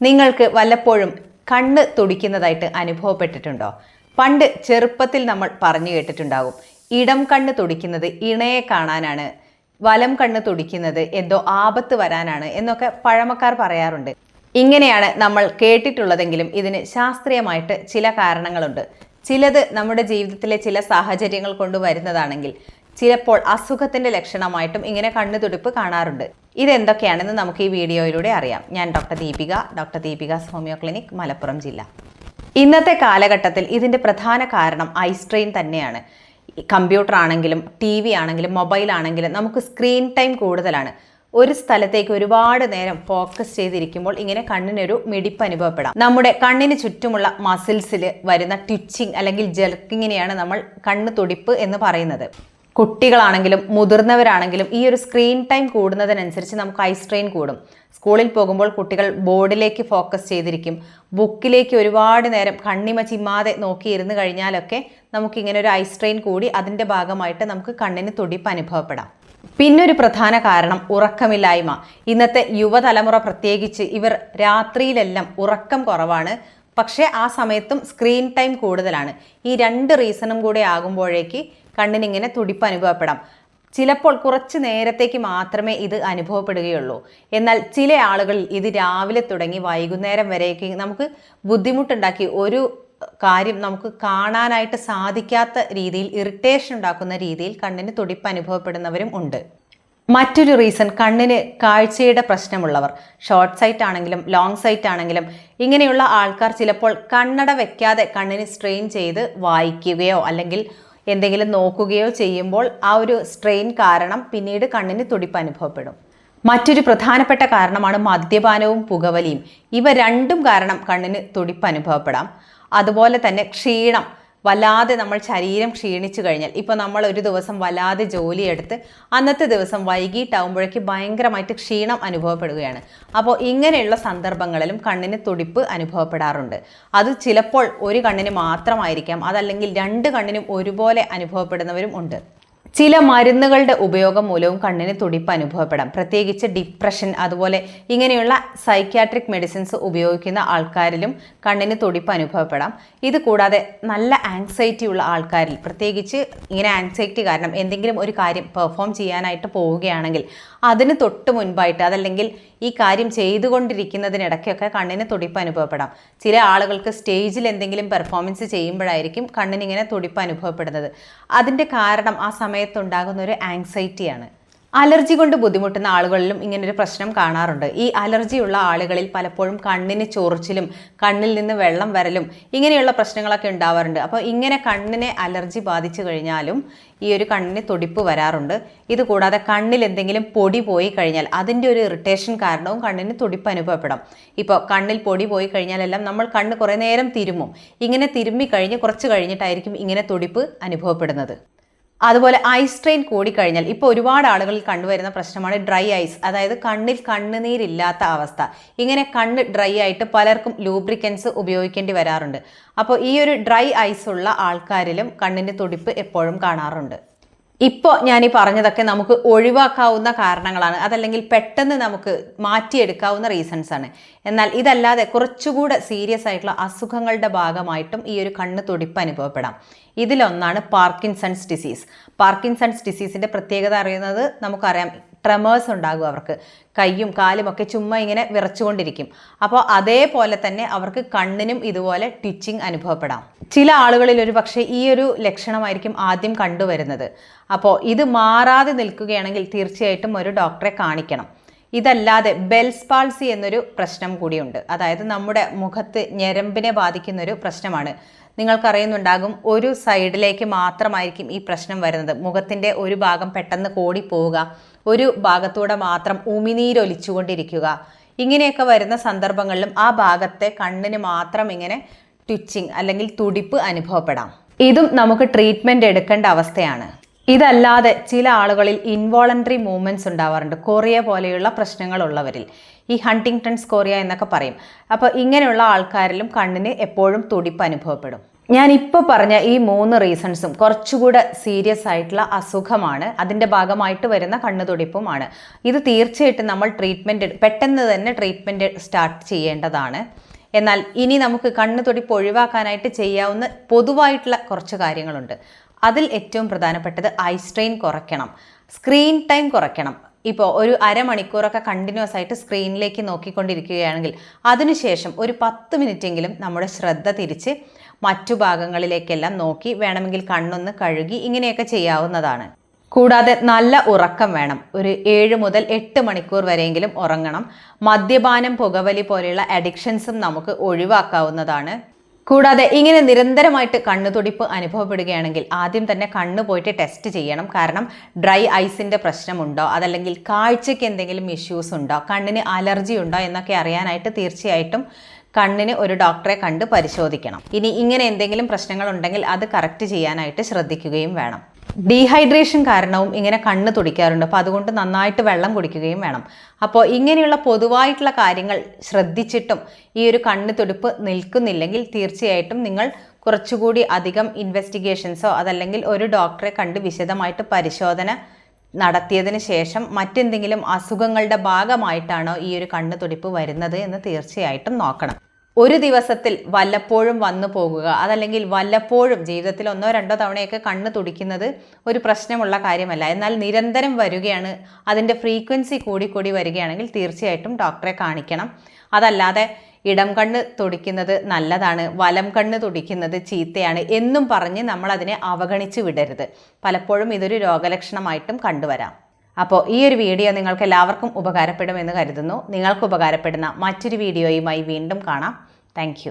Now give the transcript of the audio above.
നിങ്ങൾക്ക് വല്ലപ്പോഴും കണ്ണ് തുടിക്കുന്നതായിട്ട് അനുഭവപ്പെട്ടിട്ടുണ്ടോ? പണ്ട് ചെറുപ്പത്തിൽ നമ്മൾ പറഞ്ഞു കേട്ടിട്ടുണ്ടാകും ഇടം കണ്ണ് തുടിക്കുന്നത് ഇണയെ കാണാനാണ് വലം കണ്ണ് തുടിക്കുന്നത് എന്തോ ആപത്ത് വരാനാണ് എന്നൊക്കെ പഴമക്കാർ പറയാറുണ്ട്. ഇങ്ങനെയാണ് നമ്മൾ കേട്ടിട്ടുള്ളതെങ്കിലും ഇതിന് ശാസ്ത്രീയമായിട്ട് ചില കാരണങ്ങളുണ്ട്. ചിലത് നമ്മുടെ ജീവിതത്തിലെ ചില സാഹചര്യങ്ങൾ കൊണ്ട് വരുന്നതാണെങ്കിൽ ചിലപ്പോൾ അസുഖത്തിന്റെ ലക്ഷണമായിട്ടും ഇങ്ങനെ കണ്ണുതുടിപ്പ് കാണാറുണ്ട്. ഇതെന്തൊക്കെയാണെന്ന് നമുക്ക് ഈ വീഡിയോയിലൂടെ അറിയാം. ഞാൻ doctor Deepika doctor Deepika homeo clinic Malappuram ജില്ല. ഇന്നത്തെ കാലഘട്ടത്തിൽ ഇതിന്റെ പ്രധാന കാരണം ഐ സ്ട്രെയിൻ തന്നെയാണ്. കമ്പ്യൂട്ടർ ആണെങ്കിലും ടി വി ആണെങ്കിലും മൊബൈൽ ആണെങ്കിലും നമുക്ക് സ്ക്രീൻ ടൈം കൂടുതലാണ്. ഒരു സ്ഥലത്തേക്ക് ഒരുപാട് നേരം ഫോക്കസ് ചെയ്തിരിക്കുമ്പോൾ ഇങ്ങനെ കണ്ണിനൊരു മിടിപ്പ് അനുഭവപ്പെടാം. നമ്മുടെ കണ്ണിന് ചുറ്റുമുള്ള മസിൽസിൽ വരുന്ന ട്വിച്ചിങ് അല്ലെങ്കിൽ ജെർക്കിങ്ങിനെയാണ് നമ്മൾ കണ്ണ് തുടിപ്പ് എന്ന് പറയുന്നത്. കുട്ടികളാണെങ്കിലും മുതിർന്നവരാണെങ്കിലും ഈ ഒരു സ്ക്രീൻ ടൈം കൂടുന്നതിനനുസരിച്ച് നമുക്ക് ഐ സ്ട്രെയിൻ കൂടും. സ്കൂളിൽ പോകുമ്പോൾ കുട്ടികൾ ബോർഡിലേക്ക് ഫോക്കസ് ചെയ്തിരിക്കും. ബുക്കിലേക്ക് ഒരുപാട് നേരം കണ്ണിമ ചിമ്മാതെ നോക്കിയിരുന്ന് കഴിഞ്ഞാലൊക്കെ നമുക്കിങ്ങനെ ഒരു ഐ സ്ട്രെയിൻ കൂടി അതിന്റെ ഭാഗമായിട്ട് നമുക്ക് കണ്ണിന് തുടിപ്പ് അനുഭവപ്പെടാം. പിന്നൊരു പ്രധാന കാരണം ഉറക്കമില്ലായ്മ. ഇന്നത്തെ യുവതലമുറ പ്രത്യേകിച്ച് ഇവർ രാത്രിയിലെല്ലാം ഉറക്കം കുറവാണ്. പക്ഷേ ആ സമയത്തും സ്ക്രീൻ ടൈം കൂടുതലാണ്. ഈ രണ്ട് റീസണും കൂടെ ആകുമ്പോഴേക്ക് കണ്ണിനിങ്ങനെ തുടിപ്പ് അനുഭവപ്പെടാം. ചിലപ്പോൾ കുറച്ച് നേരത്തേക്ക് മാത്രമേ ഇത് അനുഭവപ്പെടുകയുള്ളൂ. എന്നാൽ ചില ആളുകളിൽ ഇത് രാവിലെ തുടങ്ങി വൈകുന്നേരം വരെയൊക്കെ നമുക്ക് ബുദ്ധിമുട്ടുണ്ടാക്കി ഒരു കാര്യം നമുക്ക് കാണാനായിട്ട് സാധിക്കാത്ത രീതിയിൽ ഇറിറ്റേഷൻ ഉണ്ടാക്കുന്ന രീതിയിൽ കണ്ണിന് തുടിപ്പ് അനുഭവപ്പെടുന്നവരും ഉണ്ട്. മറ്റൊരു റീസൺ കണ്ണിന് കാഴ്ചയുടെ പ്രശ്നമുള്ളവർ. ഷോർട്ട് സൈറ്റ് ആണെങ്കിലും ലോങ് സൈറ്റ് ആണെങ്കിലും ഇങ്ങനെയുള്ള ആൾക്കാർ ചിലപ്പോൾ കണ്ണട വെക്കാതെ കണ്ണിന് സ്ട്രെയിൻ ചെയ്ത് വായിക്കുകയോ അല്ലെങ്കിൽ എന്തെങ്കിലും നോക്കുകയോ ചെയ്യുമ്പോൾ ആ ഒരു സ്ട്രെയിൻ കാരണം പിന്നീട് കണ്ണിന് തുടിപ്പ് അനുഭവപ്പെടും. മറ്റൊരു പ്രധാനപ്പെട്ട കാരണമാണ് മദ്യപാനവും പുകവലിയും. ഇവ രണ്ടും കാരണം കണ്ണിന് തുടിപ്പ് അനുഭവപ്പെടാം. അതുപോലെ തന്നെ ക്ഷീണം വല്ലാതെ നമ്മൾ ശരീരം ക്ഷീണിച്ചു കഴിഞ്ഞാൽ ഇപ്പോൾ നമ്മൾ ഒരു ദിവസം വല്ലാതെ ജോലിയെടുത്ത് അന്നത്തെ ദിവസം വൈകിട്ടാവുമ്പോഴേക്ക് ഭയങ്കരമായിട്ട് ക്ഷീണം അനുഭവപ്പെടുകയാണ്. അപ്പോൾ ഇങ്ങനെയുള്ള സന്ദർഭങ്ങളിലും കണ്ണിന് തുടിപ്പ് അനുഭവപ്പെടാറുണ്ട്. അത് ചിലപ്പോൾ ഒരു കണ്ണിന് മാത്രമായിരിക്കാം അതല്ലെങ്കിൽ രണ്ട് കണ്ണിനും ഒരുപോലെ അനുഭവപ്പെടുന്നവരും ഉണ്ട്. ചില മരുന്നുകളുടെ ഉപയോഗം മൂലവും കണ്ണിന് തുടിപ്പ് അനുഭവപ്പെടാം. പ്രത്യേകിച്ച് ഡിപ്രഷൻ അതുപോലെ ഇങ്ങനെയുള്ള സൈക്യാട്രിക് മെഡിസിൻസ് ഉപയോഗിക്കുന്ന ആൾക്കാരിലും കണ്ണിന് തുടിപ്പ് അനുഭവപ്പെടാം. ഇത് കൂടാതെ നല്ല ആങ്സൈറ്റി ഉള്ള ആൾക്കാരിൽ പ്രത്യേകിച്ച് ഇങ്ങനെ ആങ്സൈറ്റി കാരണം എന്തെങ്കിലും ഒരു കാര്യം പെർഫോം ചെയ്യാനായിട്ട് പോവുകയാണെങ്കിൽ അതിന് തൊട്ട് മുൻപായിട്ട് അതല്ലെങ്കിൽ ഈ കാര്യം ചെയ്തുകൊണ്ടിരിക്കുന്നതിനിടയ്ക്കൊക്കെ കണ്ണിന് തുടിപ്പ് അനുഭവപ്പെടാം. ചില ആളുകൾക്ക് സ്റ്റേജിൽ എന്തെങ്കിലും പെർഫോമൻസ് ചെയ്യുമ്പോഴായിരിക്കും കണ്ണിനിങ്ങനെ തുടിപ്പ് അനുഭവപ്പെടുന്നത്. അതിന്റെ കാരണം ആ സമയത്തുണ്ടാകുന്ന ഒരു ആങ്സൈറ്റിയാണ് അലർജി കൊണ്ട് ബുദ്ധിമുട്ടുന്ന ആളുകളിലും ഇങ്ങനൊരു പ്രശ്നം കാണാറുണ്ട്. ഈ അലർജിയുള്ള ആളുകളിൽ പലപ്പോഴും കണ്ണിന് ചൊറിച്ചിലും കണ്ണിൽ നിന്ന് വെള്ളം വരലും ഇങ്ങനെയുള്ള പ്രശ്നങ്ങളൊക്കെ ഉണ്ടാവാറുണ്ട്. അപ്പോൾ ഇങ്ങനെ കണ്ണിനെ അലർജി ബാധിച്ചു കഴിഞ്ഞാലും ഈ ഒരു കണ്ണിന് തൊടിപ്പ് വരാറുണ്ട്. ഇതുകൂടാതെ കണ്ണിൽ എന്തെങ്കിലും പൊടി പോയി കഴിഞ്ഞാൽ അതിന്റെ ഒരു ഇറിറ്റേഷൻ കാരണവും കണ്ണിന് തൊടിപ്പ് അനുഭവപ്പെടാം. ഇപ്പോൾ കണ്ണിൽ പൊടി പോയി കഴിഞ്ഞാലെല്ലാം നമ്മൾ കണ്ണ് കുറേ നേരം തിരുമ്മും. ഇങ്ങനെ തിരുമ്മി കഴിഞ്ഞ് കുറച്ച് കഴിഞ്ഞിട്ടായിരിക്കും ഇങ്ങനെ തൊടിപ്പ് അനുഭവപ്പെടുന്നത്. അതുപോലെ ഐസ് സ്ട്രെയിൻ കൂടിക്കഴിഞ്ഞാൽ ഇപ്പോൾ ഒരുപാട് ആളുകളിൽ കണ്ടുവരുന്ന പ്രശ്നമാണ് ഡ്രൈ ഐസ് അതായത് കണ്ണിൽ കണ്ണുനീരില്ലാത്ത അവസ്ഥ. ഇങ്ങനെ കണ്ണ് ഡ്രൈ ആയിട്ട് പലർക്കും ലൂബ്രിക്കൻസ് ഉപയോഗിക്കേണ്ടി വരാറുണ്ട്. അപ്പോൾ ഈ ഒരു ഡ്രൈ ഐസ് ഉള്ള ആൾക്കാരിലും കണ്ണിന്റെ തുടിപ്പ് എപ്പോഴും കാണാറുണ്ട്. ഇപ്പോൾ ഞാൻ ഈ പറഞ്ഞതൊക്കെ നമുക്ക് ഒഴിവാക്കാവുന്ന കാരണങ്ങളാണ്. അതല്ലെങ്കിൽ പെട്ടെന്ന് നമുക്ക് മാറ്റിയെടുക്കാവുന്ന റീസൺസ് ആണ്. എന്നാൽ ഇതല്ലാതെ കുറച്ചുകൂടെ സീരിയസ് ആയിട്ടുള്ള അസുഖങ്ങളുടെ ഭാഗമായിട്ടും ഈ ഒരു കണ്ണ് തുടിപ്പ് അനുഭവപ്പെടാം. ഇതിലൊന്നാണ് പാർക്കിൻസൺസ് ഡിസീസ് പാർക്കിൻസൺസ് ഡിസീസിന്റെ പ്രത്യേകത അറിയുന്നത് നമുക്കറിയാം ട്രെമേഴ്സ് ഉണ്ടാകും അവർക്ക്. കൈയും കാലും ഒക്കെ ചുമ്മാ ഇങ്ങനെ വിറച്ചുകൊണ്ടിരിക്കും. അപ്പോൾ അതേപോലെ തന്നെ അവർക്ക് കണ്ണിനും ഇതുപോലെ ട്വിച്ചിങ് അനുഭവപ്പെടാം. ചില ആളുകളിൽ ഒരു പക്ഷേ ഈ ഒരു ലക്ഷണമായിരിക്കും ആദ്യം കണ്ടുവരുന്നത്. അപ്പോൾ ഇത് മാറാതെ നിൽക്കുകയാണെങ്കിൽ തീർച്ചയായിട്ടും ഒരു ഡോക്ടറെ കാണിക്കണം. ഇതല്ലാതെ ബെൽസ് പാൾസി എന്നൊരു പ്രശ്നം കൂടിയുണ്ട്. അതായത് നമ്മുടെ മുഖത്ത് ഞരമ്പിനെ ബാധിക്കുന്നൊരു പ്രശ്നമാണ്. നിങ്ങൾക്കറിയുന്നുണ്ടാകും ഒരു സൈഡിലേക്ക് മാത്രമായിരിക്കും ഈ പ്രശ്നം വരുന്നത്. മുഖത്തിന്റെ ഒരു ഭാഗം പെട്ടെന്ന് കോടിപ്പോവുക ഒരു ഭാഗത്തൂടെ മാത്രം ഉമിനീരൊലിച്ചുകൊണ്ടിരിക്കുക ഇങ്ങനെയൊക്കെ വരുന്ന സന്ദർഭങ്ങളിലും ആ ഭാഗത്തെ കണ്ണിന് മാത്രം ഇങ്ങനെ ട്വിച്ചിങ് അല്ലെങ്കിൽ തുടിപ്പ് അനുഭവപ്പെടാം. ഇതും നമുക്ക് ട്രീറ്റ്മെന്റ് എടുക്കേണ്ട അവസ്ഥയാണ്. ഇതല്ലാതെ ചില ആളുകളിൽ ഇൻവോളണ്ടറി മൂവ്മെന്റ്സ് ഉണ്ടാവാറുണ്ട്. കൊറിയ പോലെയുള്ള പ്രശ്നങ്ങളുള്ളവരിൽ ഈ ഹണ്ടിങ്ടൺസ് കൊറിയ എന്നൊക്കെ പറയും. അപ്പോൾ ഇങ്ങനെയുള്ള ആൾക്കാരിലും കണ്ണിന് എപ്പോഴും തുടിപ്പ് അനുഭവപ്പെടും. ഞാനിപ്പോൾ പറഞ്ഞ ഈ മൂന്ന് റീസൺസും കുറച്ചുകൂടെ സീരിയസ് ആയിട്ടുള്ള അസുഖമാണ്. അതിന്റെ ഭാഗമായിട്ട് വരുന്ന കണ്ണുതുടിപ്പുമാണ് ഇത് തീർച്ചയായിട്ടും നമ്മൾ ട്രീറ്റ്മെന്റ് പെട്ടെന്ന് തന്നെ ട്രീറ്റ്മെന്റ് സ്റ്റാർട്ട് ചെയ്യേണ്ടതാണ്. എന്നാൽ ഇനി നമുക്ക് കണ്ണുതുടിപ്പ് ഒഴിവാക്കാനായിട്ട് ചെയ്യാവുന്ന പൊതുവായിട്ടുള്ള കുറച്ച് കാര്യങ്ങളുണ്ട്. അതിൽ ഏറ്റവും പ്രധാനപ്പെട്ടത് ഐ സ്ട്രെയിൻ കുറയ്ക്കണം. സ്ക്രീൻ ടൈം കുറയ്ക്കണം. ഇപ്പോൾ ഒരു അരമണിക്കൂറൊക്കെ കണ്ടിന്യൂസ് ആയിട്ട് സ്ക്രീനിലേക്ക് നോക്കിക്കൊണ്ടിരിക്കുകയാണെങ്കിൽ അതിനുശേഷം ഒരു പത്ത് മിനിറ്റെങ്കിലും നമ്മുടെ ശ്രദ്ധ തിരിച്ച് മറ്റു ഭാഗങ്ങളിലേക്കെല്ലാം നോക്കി വേണമെങ്കിൽ കണ്ണൊന്ന് കഴുകി ഇങ്ങനെയൊക്കെ ചെയ്യാവുന്നതാണ്. കൂടാതെ നല്ല ഉറക്കം വേണം. ഒരു ഏഴ് മുതൽ എട്ട് മണിക്കൂർ വരെയെങ്കിലും ഉറങ്ങണം. മദ്യപാനം പുകവലി പോലെയുള്ള അഡിക്ഷൻസും നമുക്ക് ഒഴിവാക്കാവുന്നതാണ്. കൂടാതെ ഇങ്ങനെ നിരന്തരമായിട്ട് കണ്ണുതുടിപ്പ് അനുഭവപ്പെടുകയാണെങ്കിൽ ആദ്യം തന്നെ കണ്ണ് പോയിട്ട് ടെസ്റ്റ് ചെയ്യണം. കാരണം ഡ്രൈ ഐസിന്റെ പ്രശ്നമുണ്ടോ? അതല്ലെങ്കിൽ കാഴ്ചയ്ക്ക് എന്തെങ്കിലും ഇഷ്യൂസ് ഉണ്ടോ? കണ്ണിന് അലർജി ഉണ്ടോ? എന്നൊക്കെ അറിയാനായിട്ട് തീർച്ചയായിട്ടും കണ്ണിന് ഒരു ഡോക്ടറെ കണ്ട് പരിശോധിക്കണം. ഇനി ഇങ്ങനെ എന്തെങ്കിലും പ്രശ്നങ്ങൾ ഉണ്ടെങ്കിൽ അത് കറക്റ്റ് ചെയ്യാനായിട്ട് ശ്രദ്ധിക്കുകയും വേണം. ഡീഹൈഡ്രേഷൻ കാരണവും ഇങ്ങനെ കണ്ണ് തുടിക്കാറുണ്ട്. അപ്പോൾ അതുകൊണ്ട് നന്നായിട്ട് വെള്ളം കുടിക്കുകയും വേണം. അപ്പോൾ ഇങ്ങനെയുള്ള പൊതുവായിട്ടുള്ള കാര്യങ്ങൾ ശ്രദ്ധിച്ചിട്ടും ഈ ഒരു കണ്ണ് തുടിപ്പ് നിൽക്കുന്നില്ലെങ്കിൽ തീർച്ചയായിട്ടും നിങ്ങൾ കുറച്ചുകൂടി അധികം ഇൻവെസ്റ്റിഗേഷൻസോ അതല്ലെങ്കിൽ ഒരു ഡോക്ടറെ കണ്ട് വിശദമായിട്ട് പരിശോധന നടത്തിയതിന് ശേഷം മറ്റെന്തെങ്കിലും അസുഖങ്ങളുടെ ഭാഗമായിട്ടാണോ ഈ ഒരു കണ്ണ് തുടിപ്പ് വരുന്നത് എന്ന് തീർച്ചയായിട്ടും നോക്കണം. ഒരു ദിവസത്തിൽ വല്ലപ്പോഴും വന്നു പോകുക. അതല്ലെങ്കിൽ വല്ലപ്പോഴും ജീവിതത്തിൽ ഒന്നോ രണ്ടോ തവണയൊക്കെ കണ്ണ് തുടിക്കുന്നത് ഒരു പ്രശ്നമുള്ള കാര്യമല്ല. എന്നാൽ നിരന്തരം വരികയാണ് അതിന്റെ ഫ്രീക്വൻസി കൂടിക്കൂടി വരികയാണെങ്കിൽ തീർച്ചയായിട്ടും ഡോക്ടറെ കാണിക്കണം. അതല്ലാതെ ഇടം കണ്ണ് തുടിക്കുന്നത് നല്ലതാണ് വലം കണ്ണ് തുടിക്കുന്നത് ചീത്തയാണ് എന്നും പറഞ്ഞ് നമ്മളതിനെ അവഗണിച്ച് വിടരുത്. പലപ്പോഴും ഇതൊരു രോഗലക്ഷണമായിട്ടും കണ്ടുവരാം. അപ്പോൾ ഈ ഒരു വീഡിയോ നിങ്ങൾക്ക് എല്ലാവർക്കും ഉപകാരപ്പെടുമെന്ന് കരുതുന്നു. നിങ്ങൾക്ക് ഉപകാരപ്പെടുന്ന മറ്റൊരു വീഡിയോയുമായി വീണ്ടും കാണാം. താങ്ക്